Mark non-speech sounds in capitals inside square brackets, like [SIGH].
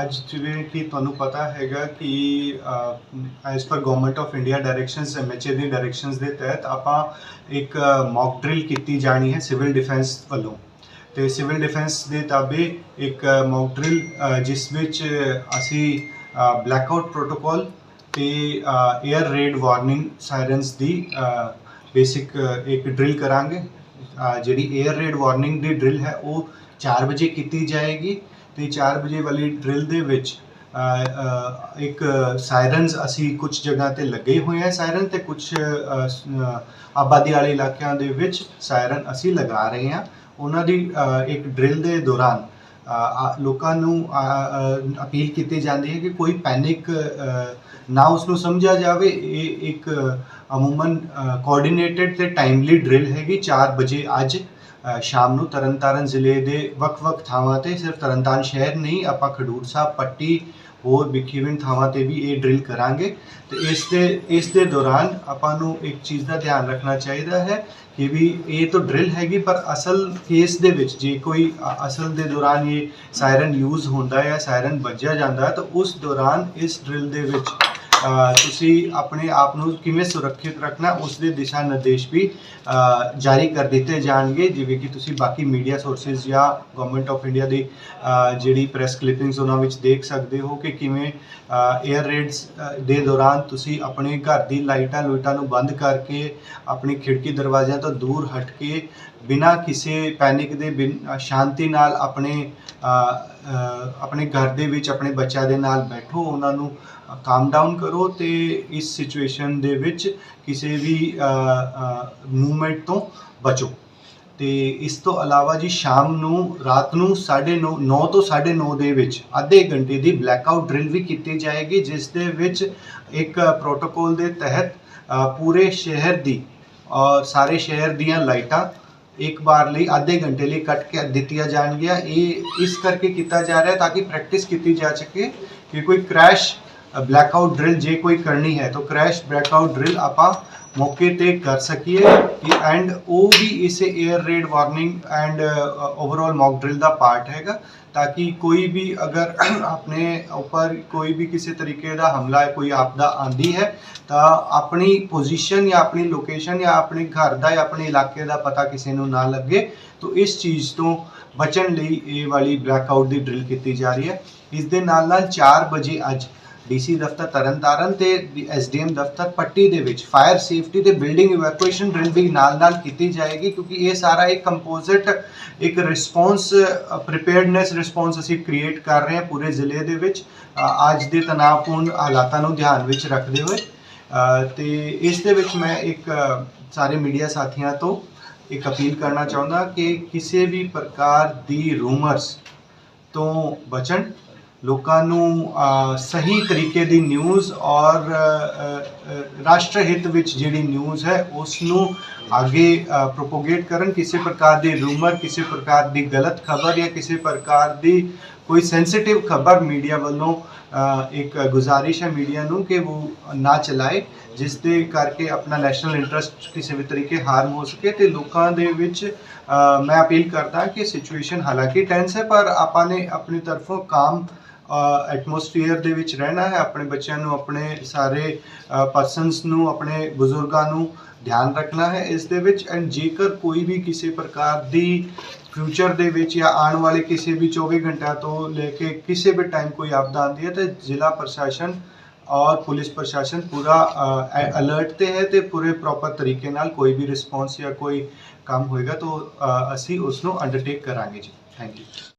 ਅੱਜ ਜਿਵੇਂ ਕਿ ਤੁਹਾਨੂੰ ਪਤਾ ਹੈਗਾ ਕਿ as per government of India directions MHA the directions ਦੇ ਤਹਿਤ ਆਪਾਂ ਇੱਕ ਮੌਕ ਡਰਿਲ ਕੀਤੀ ਜਾਣੀ ਹੈ ਸਿਵਲ ਡਿਫੈਂਸ ਵੱਲੋਂ। ਤੇ ਸਿਵਲ ਡਿਫੈਂਸ ਦੇ ਤਾਬੇ ਇੱਕ ਮੌਕ ਡਰਿਲ ਜਿਸ ਵਿੱਚ ਅਸੀਂ ਬਲੈਕਆਊਟ ਪ੍ਰੋਟੋਕਾਲ ਤੇ 에ਅਰ ਰੇਡ ਵਾਰਨਿੰਗ ਸਾਇਰਨਸ ਦੀ ਬੇਸਿਕ ਇੱਕ ਡਰਿਲ ਕਰਾਂਗੇ। ਜਿਹੜੀ 에ਅਰ ਰੇਡ ਵਾਰਨਿੰਗ ਦੀ ਡਰਿਲ ਹੈ, ਉਹ 4 ਵਜੇ ਕੀਤੀ ਜਾਏਗੀ। ਤੇ 4 ਵਜੇ ਵਾਲੀ ਡਰਿਲ ਦੇ ਵਿੱਚ ਇੱਕ ਸਾਇਰਨਸ ਅਸੀਂ ਕੁਝ ਜਗ੍ਹਾ ਤੇ ਲੱਗੇ ਹੋਏ ਆ ਸਾਇਰਨ ਤੇ ਕੁਝ ਆਬਾਦੀ ਵਾਲੇ ਇਲਾਕਿਆਂ ਦੇ ਵਿੱਚ ਸਾਇਰਨ ਅਸੀਂ ਲਗਾ ਰਹੇ ਹਾਂ। ਉਹਨਾਂ ਦੀ ਇੱਕ ਡਰਿਲ ਦੇ ਦੌਰਾਨ ਲੋਕਾਂ ਨੂੰ ਅਪੀਲ ਕੀਤੀ ਜਾਂਦੀ ਹੈ ਕਿ ਕੋਈ ਪੈਨਿਕ ਨਾ ਉਸ ਨੂੰ ਸਮਝਿਆ ਜਾਵੇ। ਇਹ ਇੱਕ ਅਮੂਮਨ ਕੋਆਰਡੀਨੇਟਡ ਤੇ ਟਾਈਮਲੀ ਡਰਿਲ ਹੈਗੀ 4 ਵਜੇ ਅੱਜ। ਸ਼ਾਮ ਨੂੰ ਤਰਨਤਾਰਨ ਜ਼ਿਲ੍ਹੇ ਦੇ ਵੱਖ-ਵੱਖ ਥਾਵਾਂ ਤੇ ਸਿਰਫ ਤਰਨਤਾਰਨ ਸ਼ਹਿਰ ਨਹੀਂ, ਆਪਾਂ ਖਡੂਰ ਸਾਹਿਬ, ਪੱਟੀ, ਹੋਰ ਵਿਖੇਵਿੰਨ ਥਾਵਾਂ ਤੇ ਵੀ ਇਹ ਡਰਿਲ ਕਰਾਂਗੇ। ਤੇ ਇਸ ਦੇ ਇਸ ਦੇ ਦੌਰਾਨ ਆਪਾਂ ਨੂੰ ਇੱਕ ਚੀਜ਼ ਦਾ ਧਿਆਨ ਰੱਖਣਾ ਚਾਹੀਦਾ ਹੈ ਕਿ ਵੀ ਇਹ ਤਾਂ ਡਰਿਲ ਹੈਗੀ, ਪਰ ਅਸਲ ਕੇਸ ਦੇ ਵਿੱਚ ਜੇ ਕੋਈ ਅਸਲ ਦੇ ਦੌਰਾਨ ਇਹ ਸਾਇਰਨ ਯੂਜ਼ ਹੁੰਦਾ ਹੈ ਜਾਂ ਸਾਇਰਨ ਵੱਜਿਆ ਜਾਂਦਾ ਹੈ, ਤਾਂ ਉਸ ਦੌਰਾਨ ਇਸ ਡਰਿਲ ਦੇ ਵਿੱਚ ਤੁਸੀਂ ਆਪਣੇ ਆਪ ਨੂੰ ਕਿਵੇਂ ਸੁਰੱਖਿਅਤ ਰੱਖਣਾ ਉਸ ਦੇ ਦਿਸ਼ਾ ਨਿਰਦੇਸ਼ ਵੀ ਜਾਰੀ ਕਰ ਦਿੱਤੇ ਜਾਣਗੇ। ਜਿਵੇਂ ਕਿ ਤੁਸੀਂ ਬਾਕੀ ਮੀਡੀਆ ਸੋਰਸਸ ਜਾਂ ਗਵਰਨਮੈਂਟ ਆਫ ਇੰਡੀਆ ਦੀ ਜਿਹੜੀ ਪ੍ਰੈਸ ਕਲਿੱਪਿੰਗਸ ਉਹਨਾਂ ਵਿੱਚ ਦੇਖ ਸਕਦੇ ਹੋ ਕਿ ਕਿਵੇਂ 에ਅਰ ਰੇਡਸ ਦੇ ਦੌਰਾਨ ਤੁਸੀਂ ਆਪਣੇ ਘਰ ਦੀ ਲਾਈਟਾਂ ਲੂਟਾਂ ਨੂੰ ਬੰਦ ਕਰਕੇ ਆਪਣੀ ਖਿੜਕੀ ਦਰਵਾਜ਼ਿਆਂ ਤੋਂ ਦੂਰ ਹਟ ਕੇ ਬਿਨਾਂ ਕਿਸੇ ਪੈਨਿਕ ਦੇ, ਬਿਨ ਸ਼ਾਂਤੀ ਨਾਲ ਆਪਣੇ ਆਪਣੇ ਘਰ ਦੇ ਵਿੱਚ, ਆਪਣੇ ਬੱਚਿਆਂ ਦੇ ਨਾਲ ਬੈਠੋ, ਉਹਨਾਂ ਨੂੰ ਕਾਮ ਡਾਊਨ ਕਰੋ ਤੇ ਇਸ ਸਿਚੁਏਸ਼ਨ ਦੇ ਵਿੱਚ ਕਿਸੇ ਵੀ ਮੂਵਮੈਂਟ ਤੋਂ ਬਚੋ। ਤੇ ਇਸ ਤੋਂ ਇਲਾਵਾ ਜੀ, ਸ਼ਾਮ ਨੂੰ, ਰਾਤ ਨੂੰ 9:30 9 ਤੋਂ 9:30 ਦੇ ਵਿੱਚ ਅੱਧੇ ਘੰਟੇ ਦੀ ਬਲੈਕ ਆਊਟ ਡਰਿਲ ਵੀ ਕੀਤੀ ਜਾਏਗੀ, ਜਿਸ ਦੇ ਵਿੱਚ ਇੱਕ ਪ੍ਰੋਟੋਕੋਲ ਦੇ ਤਹਿਤ ਪੂਰੇ ਸ਼ਹਿਰ ਦੀ ਔਰ ਸਾਰੇ ਸ਼ਹਿਰ ਦੀਆਂ ਲਾਈਟਾਂ ਇੱਕ ਵਾਰ ਲਈ ਅੱਧੇ ਘੰਟੇ ਲਈ ਕੱਟ ਕੇ ਦਿੱਤੀਆਂ ਜਾਣਗੀਆਂ ਇਹ ਇਸ ਕਰਕੇ ਕੀਤਾ ਜਾ ਰਿਹਾ ਹੈ ਤਾਂ ਕਿ ਪ੍ਰੈਕਟਿਸ ਕੀਤੀ ਜਾ ਸਕੇ ਕਿ ਕੋਈ ਕ੍ਰੈਸ਼ ਬਲੈਕਆਊਟ ਡਰਿਲ ਜੇ ਕੋਈ ਕਰਨੀ ਹੈ ਤਾਂ ਕ੍ਰੈਸ਼ ਬਲੈਕਆਊਟ ਡਰਿਲ ਆਪਾਂ ਮੌਕੇ ਤੇ ਕਰ ਸਕੀਏ ਕਿ ਐਂਡ ਉਹ ਵੀ ਇਸ air raid warning and overall mock drill the part ਹੈਗਾ, ਤਾਂ ਕਿ ਕੋਈ ਵੀ ਅਗਰ [CLEARS THROAT] ਆਪਣੇ ਉੱਪਰ ਕੋਈ ਵੀ ਕਿਸੇ ਤਰੀਕੇ ਦਾ ਹਮਲਾ, ਕੋਈ ਆਪਦਾ ਆਂਦੀ ਹੈ, ਤਾਂ ਆਪਣੀ ਪੋਜੀਸ਼ਨ ਜਾਂ ਆਪਣੀ ਲੋਕੇਸ਼ਨ ਜਾਂ ਆਪਣੇ ਘਰ ਦਾ ਜਾਂ ਆਪਣੇ ਇਲਾਕੇ ਦਾ ਪਤਾ ਕਿਸੇ ਨੂੰ ਨਾ ਲੱਗੇ, ਤਾਂ ਇਸ ਚੀਜ਼ ਤੋਂ ਬਚਣ ਲਈ ਇਹ ਵਾਲੀ ਬਲੈਕਆਊਟ ਦੀ ਡਰਿਲ ਕੀਤੀ ਜਾ ਰਹੀ ਹੈ। ਇਸ ਦੇ ਨਾਲ ਨਾਲ 4 ਵਜੇ ਅੱਜ ਡੀਸੀ ਦਫ਼ਤਰ ਤਰਨਤਾਰਨ ਤੇ ਐਸਡੀਐਮ ਦਫ਼ਤਰ ਪੱਟੀ ਦੇ ਵਿੱਚ ਫਾਇਰ ਸੇਫਟੀ ਤੇ ਬਿਲਡਿੰਗ ਇਵੈਕੂਏਸ਼ਨ ਡਰਿਲ ਵੀ ਨਾਲ-ਨਾਲ ਕੀਤੀ ਜਾਏਗੀ ਕਿਉਂਕਿ ਇਹ ਸਾਰਾ ਇੱਕ ਕੰਪੋਜ਼ਿਟ ਇੱਕ ਰਿਸਪੌਂਸ ਪ੍ਰੀਪੇਅਰਡਨੈਸ ਰਿਸਪੌਂਸ ਅਸੀਂ ਕ੍ਰੀਏਟ ਕਰ ਰਹੇ ਹਾਂ ਪੂਰੇ ਜ਼ਿਲ੍ਹੇ ਦੇ ਵਿੱਚ। ਅੱਜ ਦੇ ਤਣਾਅਪੂਰਨ ਹਾਲਾਤਾਂ ਨੂੰ ਧਿਆਨ ਵਿੱਚ ਰੱਖਦੇ ਹੋਏ। ਅ, ਤੇ ਇਸ ਦੇ ਵਿੱਚ ਮੈਂ ਇੱਕ ਸਾਰੇ ਮੀਡੀਆ ਸਾਥੀਆਂ ਤੋਂ ਇੱਕ ਅਪੀਲ ਕਰਨਾ ਚਾਹੁੰਦਾ ਕਿ ਕਿਸੇ ਵੀ ਪ੍ਰਕਾਰ ਦੀ ਰੂਮਰਸ ਤੋਂ ਬਚਣ। ਲੋਕਾਂ ਨੂੰ ਸਹੀ ਤਰੀਕੇ ਦੀ ਨਿਊਜ਼ ਔਰ ਰਾਸ਼ਟਰ ਹਿੱਤ ਵਿੱਚ ਜਿਹੜੀ ਨਿਊਜ਼ ਹੈ ਉਸ ਨੂੰ ਅੱਗੇ ਪ੍ਰੋਪੋਗੇਟ ਕਰਨ, ਕਿਸੇ ਪ੍ਰਕਾਰ ਦੀ ਰੂਮਰ ਕਿਸੇ ਪ੍ਰਕਾਰ ਦੀ ਗਲਤ ਖਬਰ ਜਾਂ ਕਿਸੇ ਪ੍ਰਕਾਰ ਦੀ ਕੋਈ ਸੈਂਸਿਟਿਵ ਖਬਰ ਮੀਡੀਆ ਵੱਲੋਂ ਇੱਕ ਗੁਜ਼ਾਰਿਸ਼ ਹੈ ਮੀਡੀਆ ਨੂੰ ਕਿ ਉਹ ਨਾ ਚਲਾਏ, ਜਿਸ ਦੇ ਕਰਕੇ ਆਪਣਾ ਨੈਸ਼ਨਲ ਇੰਟਰਸਟ ਕਿਸੇ ਵੀ ਤਰੀਕੇ ਹਾਰਮ ਹੋ ਸਕੇ ਤੇ ਲੋਕਾਂ ਦੇ ਵਿੱਚ ਮੈਂ ਅਪੀਲ ਕਰਦਾ ਕਿ ਸਿਚੁਏਸ਼ਨ ਹਾਲਾਂਕਿ ਟੈਂਸ ਹੈ, ਪਰ ਆਪਾਂ ਨੇ ਆਪਣੀ ਤਰਫੋਂ ਕੰਮ ਐਟਮੋਸਫੀਅਰ ਦੇ ਵਿੱਚ ਰਹਿਣਾ ਹੈ, ਆਪਣੇ ਬੱਚਿਆਂ ਨੂੰ, ਆਪਣੇ ਸਾਰੇ ਪਰਸਨਸ ਨੂੰ, ਆਪਣੇ ਬਜ਼ੁਰਗਾਂ ਨੂੰ ਧਿਆਨ ਰੱਖਣਾ ਹੈ। ਇਸ ਦੇ ਵਿੱਚ ਐਂਡ ਜੇਕਰ ਕੋਈ ਵੀ ਕਿਸੇ ਪ੍ਰਕਾਰ ਦੀ ਫਿਊਚਰ ਦੇ ਵਿੱਚ ਜਾਂ ਆਉਣ ਵਾਲੇ ਕਿਸੇ ਵੀ 24 ਘੰਟਿਆਂ ਤੋਂ ਲੈ ਕੇ ਕਿਸੇ ਵੀ ਟਾਈਮ ਕੋਈ ਆਪਦਾ ਆਉਂਦੀ ਹੈ, ਤਾਂ ਜ਼ਿਲ੍ਹਾ ਪ੍ਰਸ਼ਾਸਨ ਔਰ ਪੁਲਿਸ ਪ੍ਰਸ਼ਾਸਨ ਪੂਰਾ ਅਲਰਟ ਤੇ ਹੈ ਤੇ ਪੂਰੇ ਪ੍ਰੋਪਰ ਤਰੀਕੇ ਨਾਲ ਕੋਈ ਵੀ ਰਿਸਪੌਂਸ ਜਾਂ ਕੋਈ ਕੰਮ ਹੋਏਗਾ, ਤਾਂ ਅਸੀਂ ਉਸ ਨੂੰ ਅੰਡਰਟੇਕ ਕਰਾਂਗੇ ਜੀ। Thank you